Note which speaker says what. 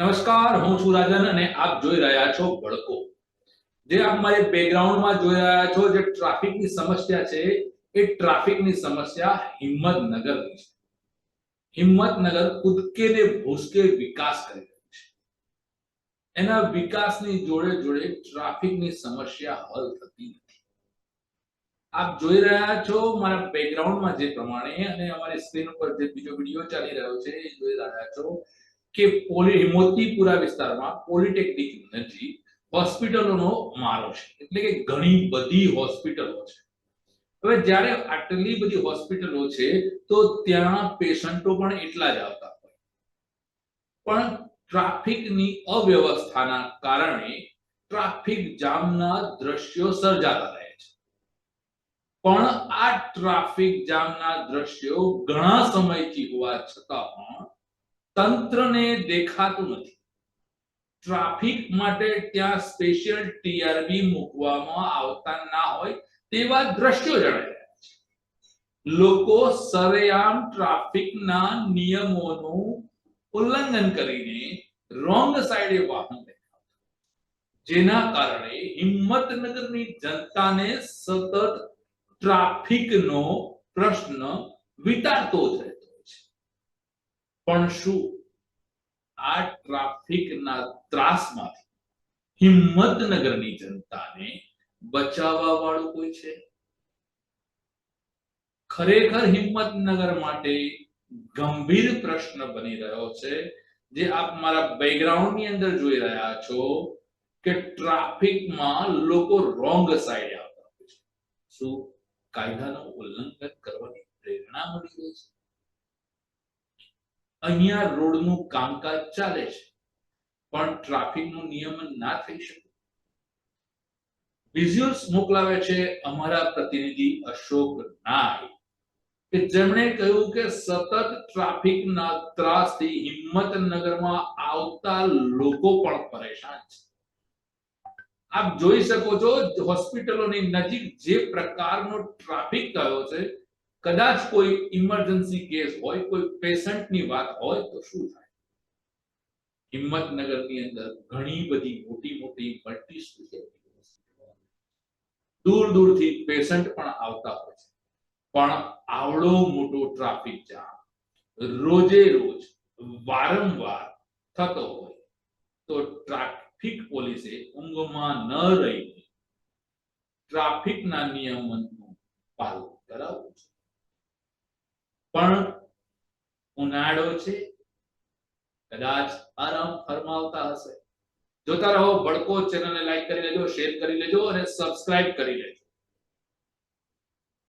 Speaker 1: નમસ્કાર, હું છું રાજન અને આપ જોઈ રહ્યા છો ભડકો જે આપ મારી બેકગ્રાઉન્ડમાં જોઈ રહ્યા છો જે ટ્રાફિકની સમસ્યા છે, એ ટ્રાફિકની સમસ્યા હિંમતનગરની છે. હિંમતનગર કુદકે ને ભૂસકે વિકાસ કરી રહ્યું છે. એના વિકાસની જોડે જોડે ટ્રાફિકની સમસ્યા હલ થતી નથી. આપ જોઈ રહ્યા છો મારા બેકગ્રાઉન્ડમાં જે પ્રમાણે અને અમારી સ્ક્રીન ઉપર જે બીજો વીડિયો ચાલી રહ્યો છે, એ જોઈ રહ્યા છો. કે પોલી મોતીપુરા વિસ્તારમાં પોલિટેકનિક નજીક હોસ્પિટલોનો મારો છે. એટલે કે ઘણી બધી હોસ્પિટલો છે. હવે જ્યારે આટલી બધી હોસ્પિટલો છે, તો ત્યાં પેશન્ટો પણ એટલા જ આવતા હોય. પણ ટ્રાફિકની અવ્યવસ્થાના કારણે ટ્રાફિક જામના દ્રશ્યો સર્જાતા રહે છે. પણ આ ટ્રાફિક જામના દ્રશ્યો ઘણા સમયથી હોવા છતાં પણ તંત્રને દેખાતું નથી. ટ્રાફિક માટે ત્યાં સ્પેશિયલ ટીઆરબી મૂકવામાં આવતા ના હોય તેવા દ્રશ્યો જણાય છે. લોકો સરેઆમ ટ્રાફિકના નિયમોનું ઉલ્લંઘન કરીને રોંગ સાઈડે વાહન જેના કારણે હિંમતનગરની જનતાને સતત ટ્રાફિકનો પ્રશ્ન વિતારતો છે પણ શું? આ ટ્રાફિકના ત્રાસમાંથી હિંમતનગરની જનતાને બચાવવા વાળું કોઈ છે? ખરેખર હિંમતનગર માટે ગંભીર પ્રશ્ન બની રહ્યો છે જે આપ મારા બેકગ્રાઉન્ડની અંદર જોઈ રહ્યા છો કે ટ્રાફિકમાં લોકો રોંગ સાઈડ આવતા હોય છે. શું કાયદાનું ઉલ્લંઘન કરવાની પ્રેરણા મળી રહી છે? અહીંયા રોડનું કામકાજ ચાલે છે, પણ ટ્રાફિકનું નિયમન ના થઈ શકે. વિઝ્યુઅલ્સ મોકલાવે છે અમારા પ્રતિનિધિ અશોક નાય, કે જેમણે કહ્યું કે સતત ટ્રાફિકના ત્રાસથી હિંમતનગરમાં આવતા લોકો પણ પરેશાન છે. આપ જોઈ શકો છો, હોસ્પિટલોની નજીક જે પ્રકારનો ટ્રાફિક થયો છે કદાચ કોઈ ઇમરજન્સી કેસ હોય, કોઈ પેશન્ટની વાત હોય, તો શું થાય? હિંમતનગરની અંદર ઘણી બધી મોટી મોટી મલ્ટી સ્પેશિયાલિટી દૂર દૂરથી પેશન્ટ પણ આવતા હોય છે. પણ આવડો મોટો ટ્રાફિક જામ રોજે રોજ વારંવાર થતો હોય, તો ટ્રાફિક પોલીસે ઊંઘમાં ન રહીને ટ્રાફિકના નિયમનનું પાલન કરાવવું છે. પણ ઉનાળો છે, કદાચ આરામ ફરમાવતા હશે. જોતા રહો બળકો ચેનલને લાઈક કરી લેજો શેર કરી લેજો અને સબસ્ક્રાઇબ કરી લેજો.